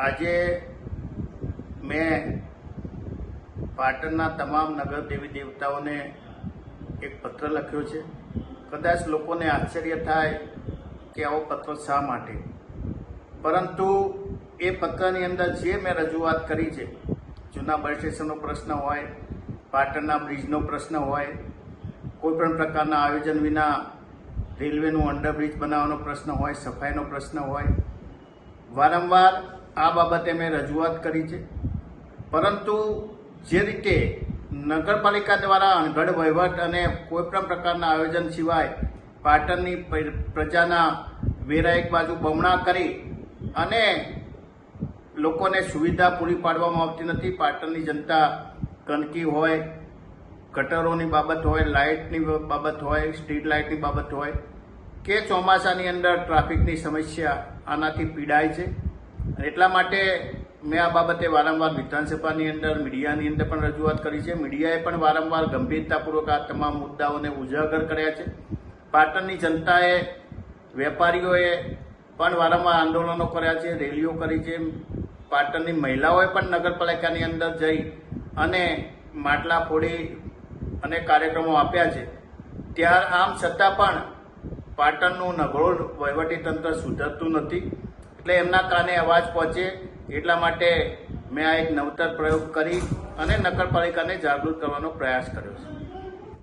આજે મેં પાટણના તમામ નગર દેવી દેવતાઓને એક પત્ર લખ્યો છે. કદાચ લોકોને આશ્ચર્ય થાય કે આવો પત્ર શા માટે? પરંતુ એ પત્રની અંદર જે મેં રજૂઆત કરી છે, જૂના બસ સ્ટેશનનો પ્રશ્ન હોય, પાટણના બ્રિજનો પ્રશ્ન હોય, કોઈપણ પ્રકારના આયોજન વિના રેલવેનું અંડરબ્રિજ બનાવવાનો પ્રશ્ન હોય, સફાઈનો પ્રશ્ન હોય વારંવાર આ બાબતે મેં રજૂઆત કરી છે. પરંતુ જે રીતે નગરપાલિકા દ્વારા અણઘડ, વહીવટ અને કોઈપણ પ્રકારના આયોજન સિવાય પાટણની પ્રજાના વેરા એક બાજુ બમણા કરી અને લોકોને સુવિધા પૂરી પાડવામાં આવતી નથી. પાટણની જનતા ગંદકી હોય, ગટરોની બાબત હોય, લાઇટની બાબત હોય, સ્ટ્રીટ લાઇટની બાબત હોય, કે ચોમાસાની અંદર ટ્રાફિકની સમસ્યા આનાથી પીડાય છે. એટલા માટે મેં આ બાબતે વારંવાર વિધાનસભાની અંદર, મીડિયાની અંદર પણ રજૂઆત કરી છે. મીડિયાએ પણ વારંવાર ગંભીરતાપૂર્વક આ તમામ મુદ્દાઓને ઉજાગર કર્યા છે. પાટણની જનતાએ, વેપારીઓએ પણ વારંવાર આંદોલનો કર્યા છે, રેલીઓ કરી છે. પાટણની મહિલાઓએ પણ નગરપાલિકાની અંદર જઈ અને માટલા ફોડી અને કાર્યક્રમો આપ્યા છે. ત્યાર આમ છતાં પણ પાટણનું નગરોળ વહીવટીતંત્ર સુધરતું નથી. એટલે એમના કાને અવાજ પહોંચે એટલા માટે મેં આ એક નવતર પ્રયોગ કરી અને નગરપાલિકાને જાગૃત કરવાનો પ્રયાસ કર્યો છે.